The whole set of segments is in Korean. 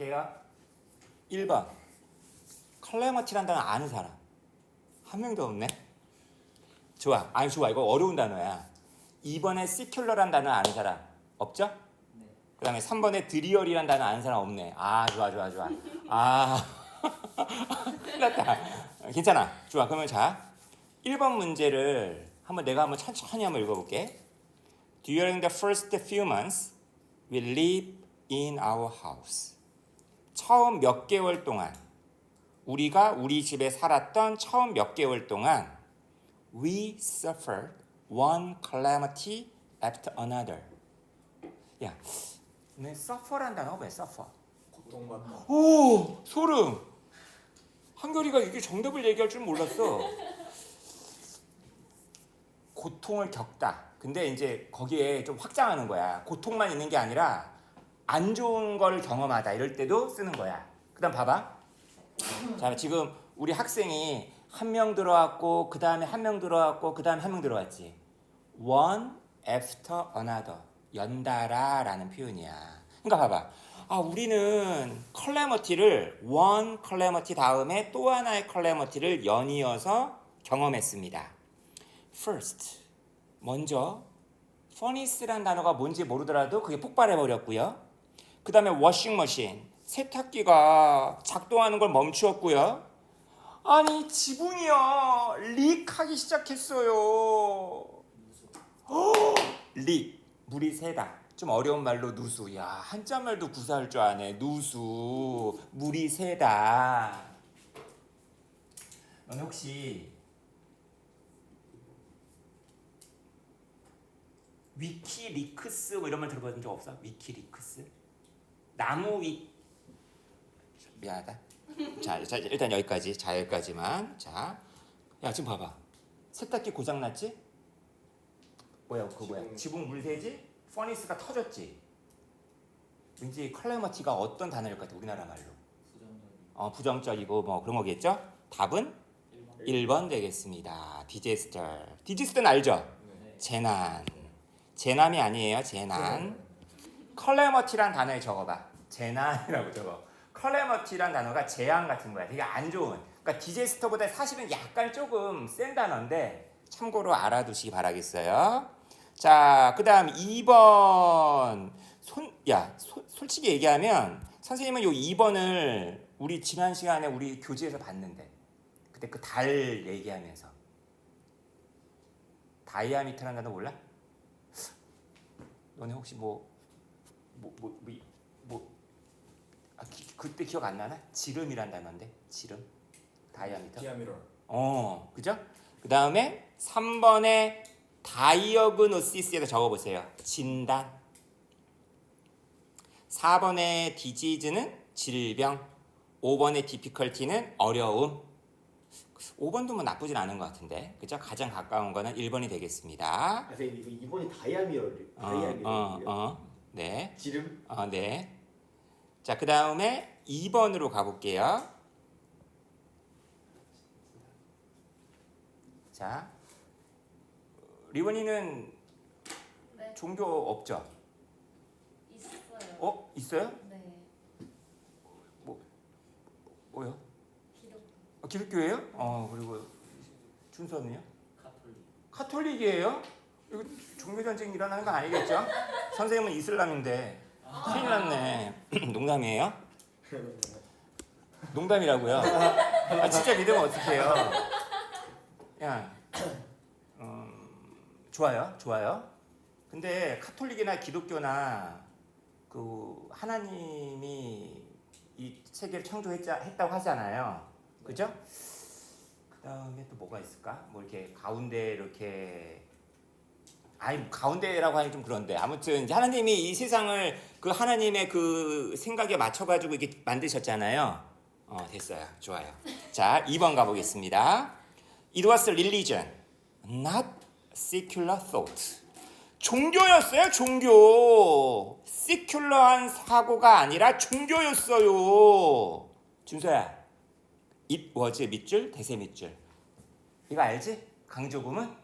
갈게요. 1번. 클레머티란 단어 아는 사람. 한 명도 없네. 좋아. 아니 좋아. 이거 어려운 단어야. 2번에 시큘러란 단어 아는 사람 없죠? 네. 그 다음에 3번에 드리얼이란 단어 아는 사람 없네. 아 좋아 좋아 좋아. 아 났다. 괜찮아. 좋아. 그러면 자 1번 문제를 한번 내가 한번 천천히 한번 읽어볼게. During the first few months, we live in our house. 처음 몇 개월 동안 우리가 우리 집에 살았던 처음 몇 개월 동안 we suffered one calamity after another. 야, 내 suffer란 단어가 왜 suffer? 고통받다. 오, 소름. 한결이가 이게 정답을 얘기할 줄 몰랐어. 고통을 겪다. 근데 이제 거기에 좀 확장하는 거야. 고통만 있는 게 아니라 안 좋은 걸 경험하다. 이럴 때도 쓰는 거야. 그다음 봐봐. 자, 지금 우리 학생이 한 명 들어왔고 그 다음에 한 명 들어왔고 그 다음에 한 명 들어왔지. One after another. 연달아라는 표현이야. 그러니까 봐봐. 아, 우리는 컬레머티를 one 컬레머티 다음에 또 하나의 컬레머티를 연이어서 경험했습니다. First, 먼저 furnace란 단어가 뭔지 모르더라도 그게 폭발해 버렸고요. 그 다음에 워싱머신, 세탁기가 작동하는 걸 멈추었고요. 아니 지붕이요 릭하기 시작했어요. 어, 릭 물이 새다. 좀 어려운 말로 누수. 야 한자 말도 구사할 줄 아네. 누수 물이 새다. 너는 혹시 위키리크스 뭐 이런 말 들어본 적 없어? 위키리크스? 나무 위 미안하다. 자, 자 일단 여기까지. 자 여기까지만. 자, 야 지금 봐봐. 세탁기 고장 났지? 뭐야 그 뭐야? 지붕. 물새지? 퍼니스가 터졌지? 왠지 클라이머티가 어떤 단어일 것 같아 우리나라 말로? 어 부정적이고 뭐 그런 거겠죠? 답은 1번 1번 되겠습니다. 디제스터. 디제스터는 알죠? 네. 재난. 재난이 아니에요. 재난. 컬레머티란 단어에 적어봐. 재난이라고 적어. 컬레머티란 단어가 재앙 같은 거야. 되게 안 좋은. 그러니까 디제스터보다 사실은 약간 조금 센 단어인데 참고로 알아두시기 바라겠어요. 자, 그다음 2번. 손, 야, 소- 솔직히 얘기하면 선생님은 요 2번을 우리 지난 시간에 우리 교재에서 봤는데 그때 그 달 얘기하면서 다이아미터라는 단어 몰라? 너네 혹시 뭐 뭐 뭐 뭐, 뭐, 아, 기- 그때 기억 안 나나? 지름이란 단어인데 지름 다이아미터 디아미럴. 어 그죠? 그 다음에 3번에 다이어그노시스에다 적어보세요 진단 4번에 디지즈는 질병 5번의 디피컬티는 어려움 5번도 뭐 나쁘진 않은 것 같은데 그죠? 가장 가까운 거는 1번이 되겠습니다 선생님 이거 이번에 다이아미럴 어, 어, 어, 네. 지름 어, 네. 자, 그 다음에 2번으로 가볼게요. 자, 리원이는 네, 종교 없죠? 있어요. 어? 있어요? 네, 뭐요? 기독교. 어, 기독교예요? 어, 그리고 준서는요? 카톨릭 카톨릭이에요? 이거 종교 전쟁 일어나는 거 아니겠죠? 선생님은 이슬람인데 큰일 났네. 농담이에요? 농담이라고요? 아 진짜 믿으면 어떡해요? 야, 음, 좋아요, 좋아요. 근데 카톨릭이나 기독교나 그 하나님이 이 세계를 창조했다고 하잖아요. 그죠? 그 다음에 또 뭐가 있을까? 뭐 이렇게 가운데 이렇게 아니 뭐 가운데라고 하기 좀 그런데 아무튼 이제 하나님이 이 세상을 그 하나님의 그 생각에 맞춰 가지고 이렇게 만드셨잖아요. 어 됐어요. 좋아요. 자 2번 가 보겠습니다. It was religion, not secular thought. 종교였어요, 종교. secular한 사고가 아니라 종교였어요. 준서야, it was 밑줄, 대세 밑줄. 이거 알지? 강조구문?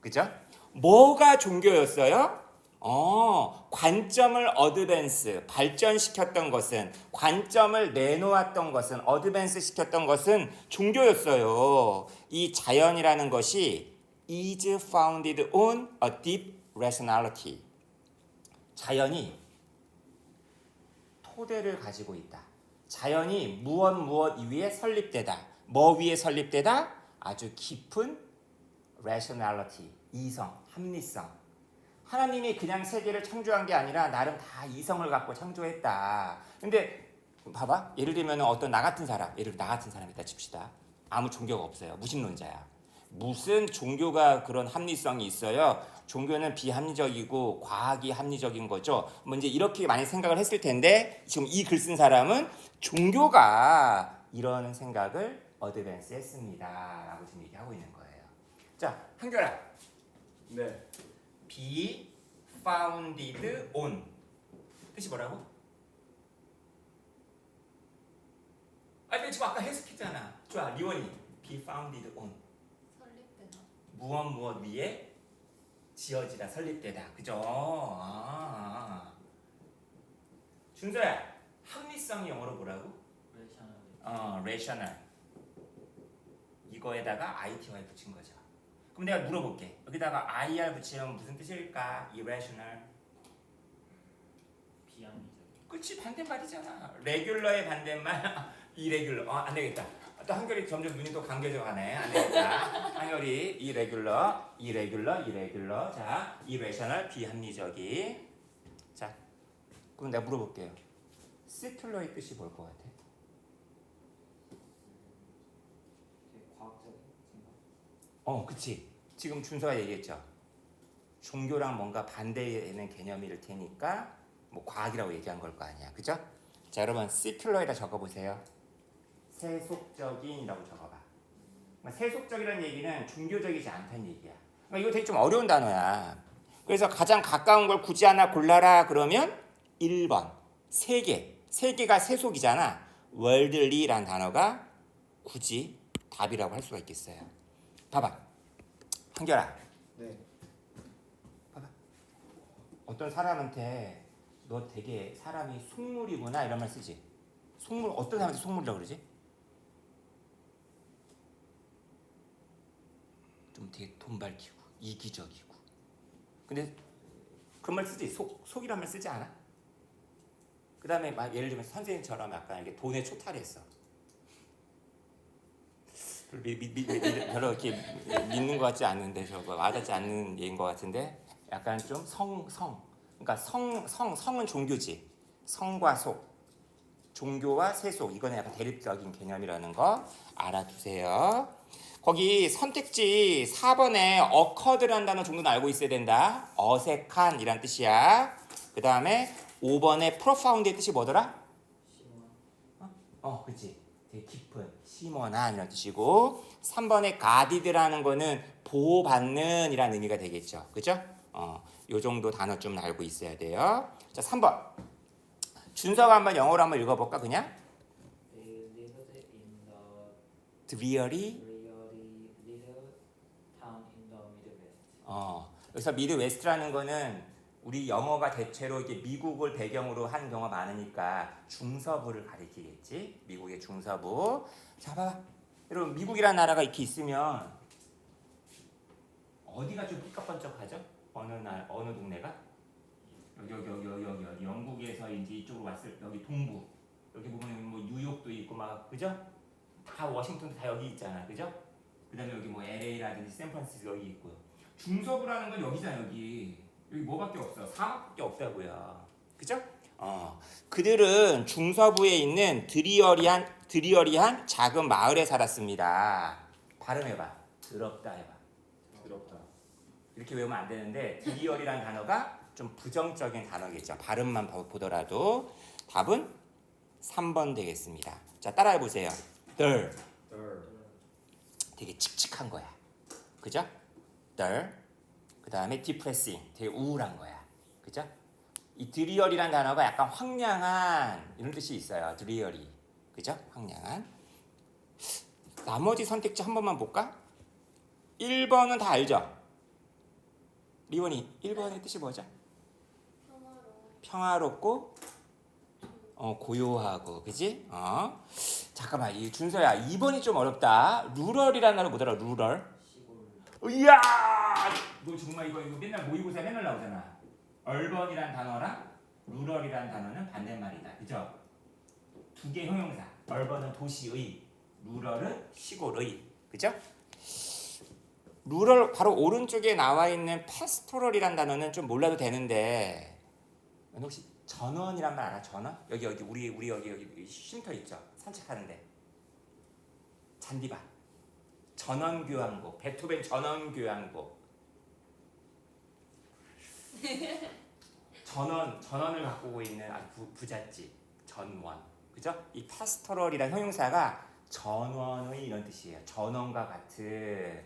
그죠? 뭐가 종교였어요? 어, 관점을 어드밴스, 발전시켰던 것은, 관점을 내놓았던 것은, 어드밴스 시켰던 것은 종교였어요. 이 자연이라는 것이 is founded on a deep rationality. 자연이 토대를 가지고 있다. 자연이 무엇 무엇 위에 설립되다. 뭐 위에 설립되다? 아주 깊은 rationality, 이성, 합리성. 하나님이 그냥 세계를 창조한 게 아니라 나름 다 이성을 갖고 창조했다. 근데 봐봐. 예를 들면 어떤 나 같은 사람, 예를 들어 나 같은 사람이 있다 칩시다. 아무 종교가 없어요. 무신론자야. 무슨 종교가 그런 합리성이 있어요? 종교는 비합리적이고 과학이 합리적인 거죠. 뭐 이제 이렇게 많이 생각을 했을 텐데 지금 이 글 쓴 사람은 종교가 이런 생각을 어드밴스 했습니다라고 지금 얘기하고 있는 거예요. 자, 한결아. 네. be founded on 뜻이 뭐라고? 아, 근데 지금 아까 해석했잖아. 좋아, 리원이 be founded on 설립되다. 무엇 무엇 위에 지어지다 설립되다. 그죠? 아. 준서야, 합리성이 영어로 뭐라고? 어, rational. 이거에다가 ITY 붙인 거죠. 그럼 내가 물어볼게. 여기다가 IR 붙이면 무슨 뜻일까? irrational. 비합리적. 그치 반대말이잖아. 레귤러의 반대말 이레귤러. 어, 안 되겠다. 또 한결이 점점 눈이 또 감겨져 가네. 안 되겠다. 한결이 이레귤러, 이레귤러, 이레귤러. 자, irrational 비합리적이. 자, 그럼 내가 물어볼게요. 시틀러의 뜻이 뭘 것 같아? 과학적인 생각. 어, 그치. 지금 준서가 얘기했죠. 종교랑 뭔가 반대되는 개념일 테니까 뭐 과학이라고 얘기한 걸 거 아니야. 그죠? 자, 여러분 시큘러에다 적어보세요. 세속적인이라고 적어봐. 그러니까 세속적이라는 얘기는 종교적이지 않다는 얘기야. 그러니까 이거 되게 좀 어려운 단어야. 그래서 가장 가까운 걸 굳이 하나 골라라 그러면 1번 세계. 세계가 세속이잖아. 월들리라는 단어가 굳이 답이라고 할 수가 있겠어요. 봐봐. 한결아. 네. 어떤 사람한테 너 되게 사람이 속물이구나 이런 말 쓰지. 속물 어떤 사람한테 속물이라고 그러지? 좀 되게 돈 밝히고 이기적이고. 근데 그런 말 쓰지. 속 속이란 말 쓰지 않아? 그다음에 막 예를 들면 선생님처럼 약간 이렇게 돈에 초탈했어. 별로 미, 미, 미, 미, 별로 이렇게 믿는 것 같지 않는데 저거 와닿지 않는 예인 것 같은데 약간 좀 성 성. 그러니까 성 성 성은 종교지. 성과 속. 종교와 세속 이거는 약간 대립적인 개념이라는 거 알아두세요. 거기 선택지 4번에 occurred라는 단어 정도는 알고 있어야 된다. 어색한 이란 뜻이야. 그 다음에 5번에 profound의 뜻이 뭐더라? 심오한. 어, 그치. 되게 깊은, 심원한 이런 뜻이고 3번에 guarded라는 거는 보호받는 이라는 의미가 되겠죠. 그죠? 어, 요 정도 단어 좀 알고 있어야 돼요. 자, 3번. 준서가 한번 영어로 한번 읽어 볼까, 그냥? Lived in the dreary. 어, 여기서 미드 웨스트라는 거는 우리 영어가 대체로 이게 미국을 배경으로 한 경우가 많으니까 중서부를 가리키겠지. 미국의 중서부. 자, 봐봐. 여러분, 미국이라는 나라가 이렇게 있으면 어디가 좀 삐까번쩍하죠? 어느 날, 어느 동네가? 여기, 여기, 여기, 여기, 여기, 여기. 영국에서 이제 이쪽으로 왔을 여기 동부. 여기 보면 뭐 뉴욕도 있고 막, 그죠? 다 워싱턴도 다 여기 있잖아, 그죠? 그다음에 여기 뭐 LA라든지 샌프란시스코 여기 있고요. 중서부라는 건 여기잖아 여기. 여기 뭐밖에 없어. 사막밖에 없다고요. 그죠? 어. 그들은 중서부에 있는 드리어리한 드리어리한 작은 마을에 살았습니다. 발음해봐. 더럽다 해봐. 부럽다. 이렇게 외우면 안 되는데 드리어리라는 단어가 좀 부정적인 단어겠죠. 발음만 보- 보더라도 답은 3번 되겠습니다. 자 따라해 보세요. 들 덜. 되게 칙칙한 거야. 그죠? 덜. 그 다음에 depressing. 되게 우울한 거야. 그죠? 이 드리얼이라는 단어가 약간 황량한 이런 뜻이 있어요. 드리얼이. 그죠? 황량한. 나머지 선택지 한 번만 볼까? 1번은 다 알죠? 리원이 1번의 뜻이 뭐죠? 평화롭고 어 고요하고 그지? 어 잠깐만 이 준서야 2번이 좀 어렵다. 루럴이라는 단어 못 알아. 루럴. 이야 너 정말 이거 이거 맨날 모의고사 맨날 나오잖아. 얼번이란 단어랑 루럴이란 단어는 반대말이다. 그죠? 두 개 형용사. 얼번은 도시의, 루럴은 시골의. 그죠? 루럴 바로 오른쪽에 나와 있는 파스토럴이란 단어는 좀 몰라도 되는데 혹시 전원이란 말 알아? 전원? 여기 여기 우리 우리 여기 여기 쉼터 있죠? 산책하는데 잔디밭 전원 교향곡 베토벤 전원 교향곡. 전원 전원을 갖고 있는 아주 부, 부잣집 전원. 그죠? 이 파스토럴이란 형용사가 전원의 이런 뜻이에요. 전원과 같은.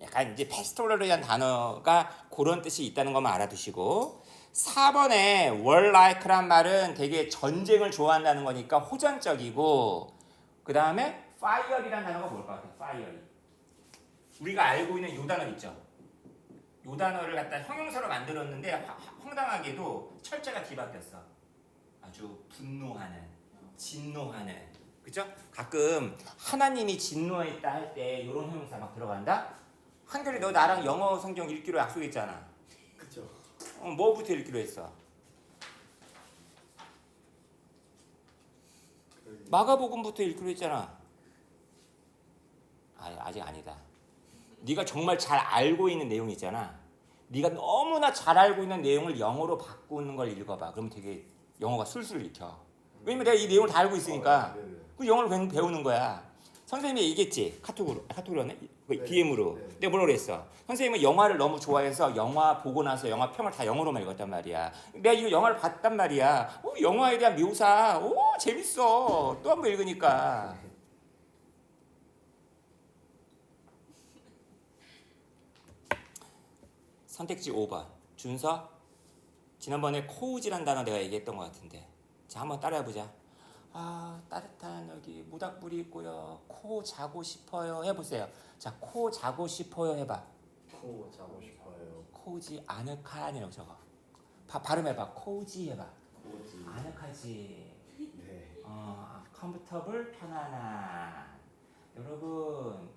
약간 이제 파스토럴이란 단어가 그런 뜻이 있다는 것만 알아두시고. 4번에 월 like란 말은 되게 전쟁을 좋아한다는 거니까 호전적이고. 그 다음에 fire이란 단어가 뭘 것 같아요? fire 우리가 알고 있는 요 단어 있죠? 요 단어를 갖다 형용사로 만들었는데 화- 황당하게도 철자가 뒤바뀌었어 아주 분노하는 진노하는 그죠? 가끔 하나님이 진노했다 할 때 이런 형용사 막 들어간다 한결이 너 나랑 영어 성경 읽기로 약속했잖아 그쵸. 어, 뭐부터 읽기로 했어? 그러게. 마가복음부터 읽기로 했잖아. 아직 아니다. 네가 정말 잘 알고 있는 내용 있잖아. 네가 너무나 잘 알고 있는 내용을 영어로 바꾸는 걸 읽어봐. 그러면 되게 영어가 술술 읽혀. 왜냐면 내가 이 내용을 다 알고 있으니까 어, 네 네. 그 영어를 배우- 배우는 거야. 선생님이 얘기했지 카톡으로 아, 카톡으로네 그 네. DM으로 네. 내가 뭐라 그랬어 선생님은 영화를 너무 좋아해서 영화 보고 나서 영화 평을 다 영어로만 읽었단 말이야 내가 이 영화를 봤단 말이야 어, 영화에 대한 묘사 오 재밌어 또 한 번 읽으니까 선택지 5번 준서? 지난번에 코우지란 단어 내가 얘기했던 것 같은데. 자 한번 따라해보자. 아 따뜻한 여기 모닥불이 있고요. 코 자고 싶어요. 해보세요. 자 코 자고 싶어요 해봐. 코 자고 싶어요. 코우지 아늑한이라고 적어. 바, 발음해봐. 코우지 해봐. 코지. 아늑하지. 네. 어, 컴포터블 편안한. 여러분